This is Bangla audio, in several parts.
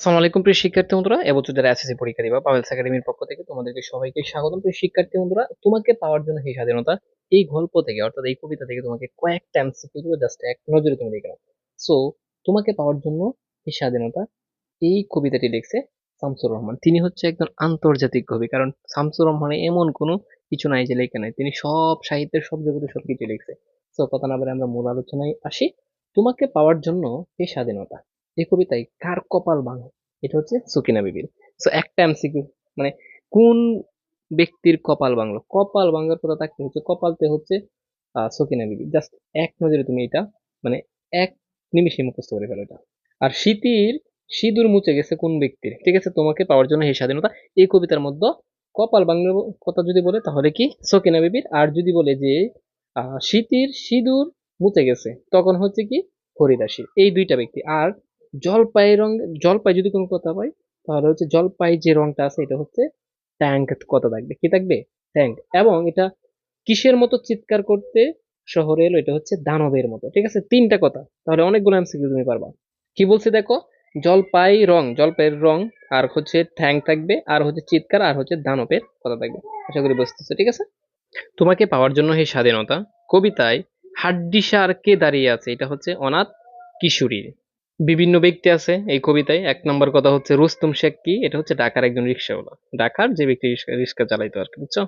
আসসালামু আলাইকুম প্রিয় শিক্ষার্থী বন্ধুরা এবছর এসএসসি পরীক্ষা দিবা পাওয়েলস একাডেমির পক্ষ থেকে তোমাদেরকে সবাইকে স্বাগতম। প্রিয় শিক্ষার্থী বন্ধুরা, তোমাকে পাওয়ার জন্য সেই স্বাধীনতা এই গল্প থেকে, অর্থাৎ এই কবিতা থেকে তোমাকে জাস্ট এক নজরে তুমি দেখে নাও। সো তোমাকে পাওয়ার জন্য স্বাধীনতা এই কবিতাটি লিখছে শামসুর রহমান। তিনি হচ্ছে একজন আন্তর্জাতিক কবি, কারণ শামসুর রহমানে এমন কোনো কিছু নাই যে লেখে নাই। তিনি সব সাহিত্যের, সব জগতে সব কিছু লিখছে। সো কথা না বলে আমরা মূল আলোচনায় আসি। তোমাকে পাওয়ার জন্য এই স্বাধীনতা। এই কবিতায় কার কপাল ভাঙে এটা হচ্ছে সুকিনা বিবির। সো একটা এমসিকিউ মানে কোন ব্যক্তির কপাল বাংলো কপাল বাংলার কথা থাকতে হচ্ছে, কপালতে হচ্ছে সকিনা বিবি। জাস্ট এক নজরে তুমি এটা মানে এক নিমিষে মুখস্থ করে ফেলো এটা। আর শীতির সিঁদুর মুছে গেছে কোন ব্যক্তির? ঠিক আছে, তোমাকে পাওয়ার জন্য এই স্বাধীনতা। এই কবিতার মধ্যে কপাল বাংলার কথা যদি বলে, তাহলে কি? সকিনা বিবির। আর যদি বলে যে শীতির সিঁদুর মুছে গেছে, তখন হচ্ছে কি? হরিদাসীর। এই দুইটা ব্যক্তি। আর জলপাই রং, জলপাই যদি কোনো কথা পাই তাহলে হচ্ছে জলপাই যে রংটা আছে, এটা হচ্ছে ট্যাঙ্ক কথা থাকবে? কি থাকবে? ট্যাঙ্ক। এবং এটা কিসের মতো চিৎকার করতে শহরে এলো? এটা হচ্ছে দানবের মতো। ঠিক আছে? তিনটা কথা। তাহলে অনেকগুলো এমসিকিউ তুমি পারবা। কি বলছে দেখো? জলপাই রং, জলপাইয়ের রং, আর হচ্ছে ঠ্যাং থাকবে, আর হচ্ছে চিৎকার, আর হচ্ছে দানবের কথা থাকবে। আশা করি বুঝতেছো, ঠিক আছে? তোমাকে পাওয়ার জন্য এই স্বাধীনতা। কবিতায় হাড্ডিসার কে দাঁড়িয়ে আছে? এটা হচ্ছে অনাথ কিশোরীর। বিভিন্ন ব্যক্তি আছে এই কবিতায়। এক নম্বর কথা হচ্ছে, রুস্তুম শেখ কি? এটা হচ্ছে ঢাকার একজন রিক্সাওয়ালা। ঢাকার যে ব্যক্তি রিক্সা- চালাইতো আর কি, বুঝছ?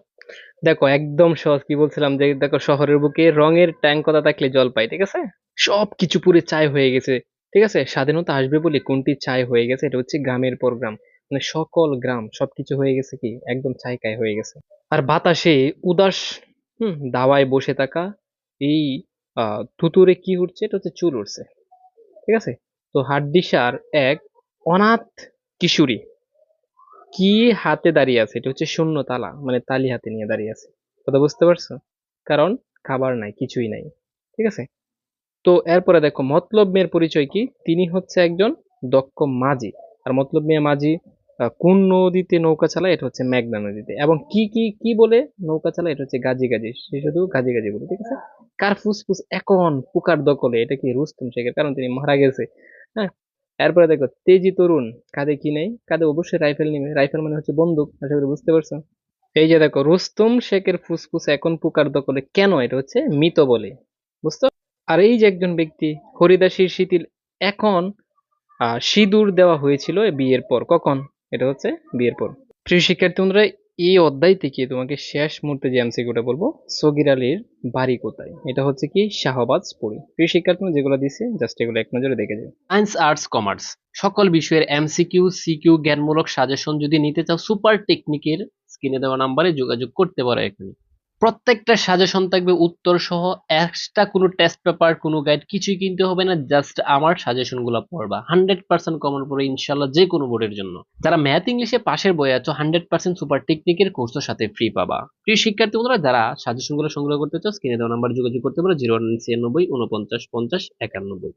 দেখো, একদম সহজ কি বলছিলাম যে, দেখো, শহরের বুকে রঙের ট্যাঙ্ক কথা থাকলে জল পাই, ঠিক আছে? সব কিছু পুরে চায় হয়ে গেছে, ঠিক আছে? স্বাধীনতা আসবে বলে কোনটি চায় হয়ে গেছে? এটা হচ্ছে গ্রামের পর গ্রাম মানে সকল গ্রাম, সবকিছু হয়ে গেছে কি? একদম ছাইকায় হয়ে গেছে। আর বাতাসে উদাস, হুম, দাওয়ায় বসে থাকা এই, আহ, থুতুরে কি উঠছে এটা হচ্ছে চুল উঠছে ঠিক আছে? তো হাড্ডিসার এক অনাথ কিশোরী। কি হাতে দাঁড়িয়ে আছে? এটা হচ্ছে শূন্য তালা মানে তালি হাতে নিয়ে দাঁড়িয়ে আছে। কথা বুঝতে পারছ? কারণ খাবার নাই, কিছুই নাই, ঠিক আছে? তো এরপরে দেখো, মতলব মেয়ের পরিচয় কি? তিনি হচ্ছে একজন দক্ষ মাঝি। আর মতলব মেয়ে মাঝি কোন নদীতে নৌকা চালায়? এটা হচ্ছে মেঘনা নদীতে। এবং কি কি কি বলে নৌকা চালায়? এটা হচ্ছে গাজি গাজি। সে শুধু গাজি গাজি বলে, ঠিক আছে? কার ফুসফুস এখন পুকার দখলে? এটা কি রুস্তম শেখের? কারণ তিনি মারা গেছে। হ্যাঁ এরপরে দেখো, তেজি তরুণ, কাঁধে কি নেই? কাঁধে অবশ্যই রাইফেল নিবে রাইফেল মানে হচ্ছে বন্দুক, আশা করি বুঝতে পারছ? এই যে দেখো, রুস্তম শেখের ফুসফুস এখন পুকার দখলে। কেন? এটা হচ্ছে মৃত বলে বুঝতে আর এই যে একজন ব্যক্তি, হরিদাসীর শিথিল, এখন সিঁদুর দেওয়া হয়েছিল বিয়ের পর। কখন? এটা হচ্ছে বিয়ের পর। প্রিয় শিক্ষার্থী বন্ধুরা এই অধ্যায় থেকে তোমাকে শেষ মুহূর্তে যে এমসিকিউটা বলব, সগির আলীর বাড়ি কোথায়? এটা হচ্ছে কি শাহবাজ পুরি প্রিয় শিক্ষার্থী, যেগুলো দিছে জাস্ট এগুলো এক নজরে দেখে যাও সায়েন্স আর্টস কমার্স সকল বিষয়ের এমসিকিউ, সিকিউ, জ্ঞানমূলক সাজেশন যদি নিতে চাও সুপার টেকনিকের স্ক্রিনে দেওয়া নাম্বারে যোগাযোগ করতে পারো এখানে। প্রত্যেকটা সাজেশন থাকবে উত্তর সহ এক্সট্রা কোনো টেস্ট পেপার কোনো গাইড কিছুই কিনতে হবে না জাস্ট আমার সাজেশনগুলো পড়বা। হান্ড্রেড পার্সেন্ট কমন পড়ে ইনশাল্লাহ যে কোনো বোর্ডের জন্য। যারা ম্যাথ ইংলিশে পাশের বই আছো হান্ড্রেড পার্সেন্ট সুপার টেকনিকের কোর্সের সাথে ফ্রি পাবা। প্রিয় শিক্ষার্থী বন্ধুরা, যারা সাজেশনগুলো সংগ্রহ করতে চাও স্ক্রিনে দেওয়া নাম্বার যোগাযোগ করতে পারো জিরো ওয়ান ছিয়ানব্বই উনপঞ্চাশ পঞ্চাশ একানব্বই।